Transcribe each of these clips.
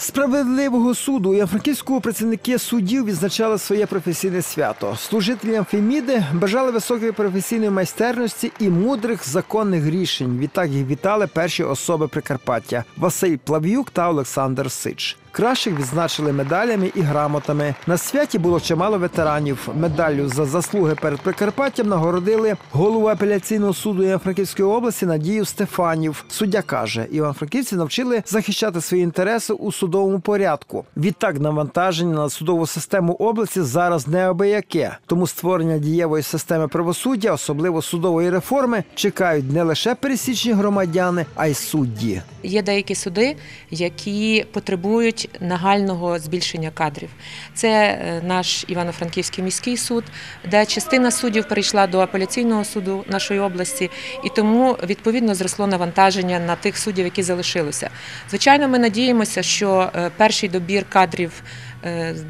Справедливого суду і франківського працівники судів відзначали своє професійне свято. Служителям Феміди бажали високої професійної майстерності і мудрих законних рішень. Відтак їх вітали перші особи Прикарпаття Василь Плав'юк та Олександр Сич. Кращих відзначили медалями і грамотами. На святі було чимало ветеранів. Медаллю за заслуги перед Прикарпаттям нагородили голову апеляційного суду Івано-Франківської області Надію Стефанів. Суддя каже, івано-франківці навчили захищати свої інтереси у судовому порядку. Відтак навантаження на судову систему області зараз неабияке. Тому створення дієвої системи правосуддя, особливо судової реформи, чекають не лише пересічні громадяни, а й судді. Є деякі суди, які потребують нагального збільшення кадрів. Це е, наш Івано-Франківський міський суд, де частина суддів перейшла до апеляційного суду нашої області, і тому відповідно зросло навантаження на тих суддів, які залишилися. Звичайно, ми надіємося, що е, перший добір кадрів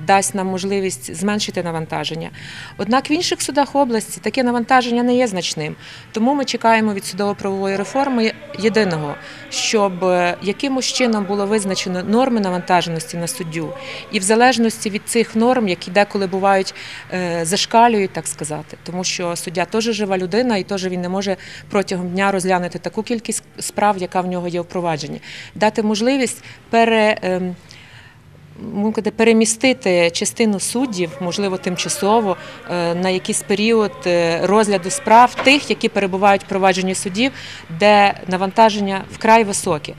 дасть нам можливість зменшити навантаження. Однак в інших судах області таке навантаження не є значним. Тому ми чекаємо від судово-правової реформи єдиного, щоб е, якимось чином було визначено норми навантаженості на суддю, і в залежності від цих норм, які деколи бувають е, зашкалюють, так сказати, тому що суддя теж жива людина, і теж він не може протягом дня розглянути таку кількість справ, яка в нього є в провадженні, дати можливість пере. Ем, перемістити частину суддів, можливо, тимчасово е, на якийсь період е, розгляду справ тих, які перебувають в провадженні судів, де навантаження вкрай високе.